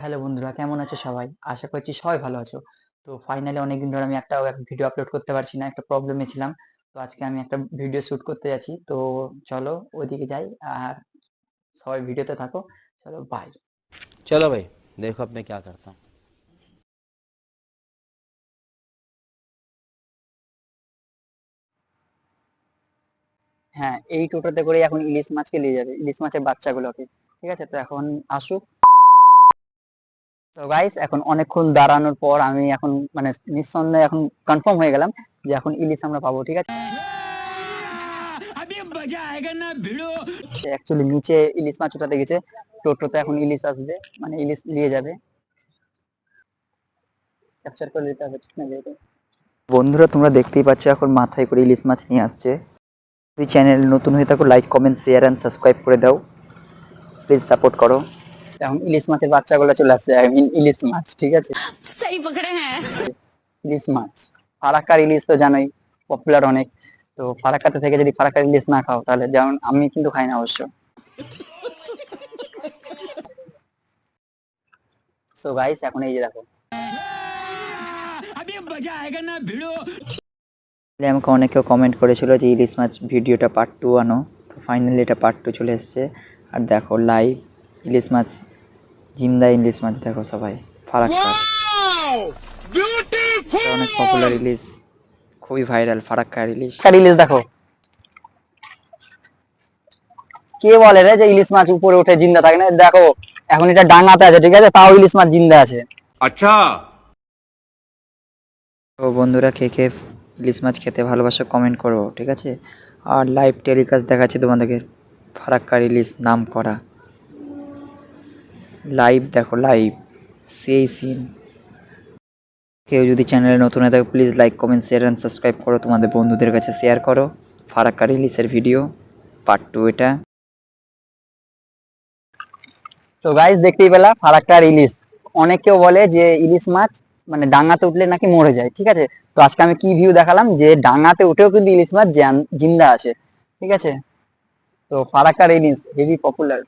Hello বন্ধুরা কেমন আছো সবাই আশা করছি সবাই ভালো আছো তো ফাইনালি অনেকদিন ধরে আমি একটা ভিডিও আপলোড করতে পারছি না একটা প্রবলেমে ছিলাম তো আজকে আমি একটা ভিডিও শুট করতে যাচ্ছি তো চলো ওইদিকে যাই আর সবাই ভিডিওতে থাকো চলো বাই चलो भाई देखो अब मैं क्या करता हूँ হ্যাঁ এই টোটোতে করে এখন ইলিশ মাছকে নিয়ে যাবে ইলিশ মাছের বাচ্চাগুলোকে ঠিক আছে তো এখন আসুক তো গাইস এখন অনেকক্ষণ দাঁড়ানোর পর আমি এখন মানে নিঃসন্দেহে এখন কনফার্ম হয়ে গেলাম যে এখন ইলিশ আমরা পাবো ঠিক আছে? অ্যাকচুয়ালি নিচে ইলিশ মাছ উঠাতে গেছে। টোটোতে এখন ইলিশ আসবে মানে ইলিশ নিয়ে যাবে। ক্যাপচার করে দিতে হবে ঠিক না যেহেতু। বন্ধুরা তোমরা দেখতেই পাচ্ছ এখন মাথায় করে ইলিশ মাছ নিয়ে আসছে। যদি চ্যানেল নতুন হয়ে থাকো like comment share and subscribe করে দাও। প্লিজ সাপোর্ট করো। এখন ইলিশ মাছের বাচ্চাগুলো চলে আসছে আই মিন ইলিশ মাছ ঠিক আছে? সেই পকড়ে হ্যাঁ। ইলিশ মাছ ফারাক্কার ইলিশ তো জানোই পপুলার অনেক। তো ফারাক্কাতে থেকে যদি ফারাক্কার ইলিশ না খাও তাহলে যেমন আমি কিন্তু খাই না অবশ্য। সো গাইস এখন এই যে দেখো। আমাকে অনেকেও কমেন্ট করেছিল যে ইলিশ মাছ ভিডিওটা পার্ট টু আনো। তো ফাইনালি এটা পার্ট টু চলে এসছে। আর দেখো লাইভ ইলিশ মাছ জিন্দা ইলিশ মাছ দেখো সবাই ফারাক অনেক পপুলার ইলিশ খুবই ভাইরাল ফারাক ইলিশ। ইলিশ দেখো। কে বলে রে যে ইলিশ মাছ উপরে উঠে জিন্দা থাকে না? দেখো এখন এটা ডাঙাতে আছে ঠিক আছে? তাও ইলিশ মাছ জিন্দা আছে। আচ্ছা। তো বন্ধুরা কে কে ইলিশ মাছ খেতে ভালোবাসো কমেন্ট করো ঠিক আছে? আর লাইভ টেলিকাস্ট দেখাচ্ছি তোমাদেরকে ফারাক্কার ইলিশ নাম করা লাইভ দেখো লাইভ সেই সিন কেউ যদি চ্যানেলে নতুন হয়ে please like comment share and subscribe করো। তোমাদের বন্ধুদের কাছে শেয়ার করো। ফারাক্কার ইলিশের ভিডিও পার্ট টু এটা। তো গাইস দেখতেই পেলা ফারাক্কার ইলিশ অনেকেও বলে যে ইলিশ মাছ মানে ডাঙাতে উঠলে নাকি মরে যায়, ঠিক আছে? তো আজকে আমি কি ভিউ দেখালাম? যে ডাঙাতে উঠেও কিন্তু ইলিশ মাছ জিন্দা আছে, ঠিক আছে? তো ফারাক্কার ইলিশ হেভি পপুলার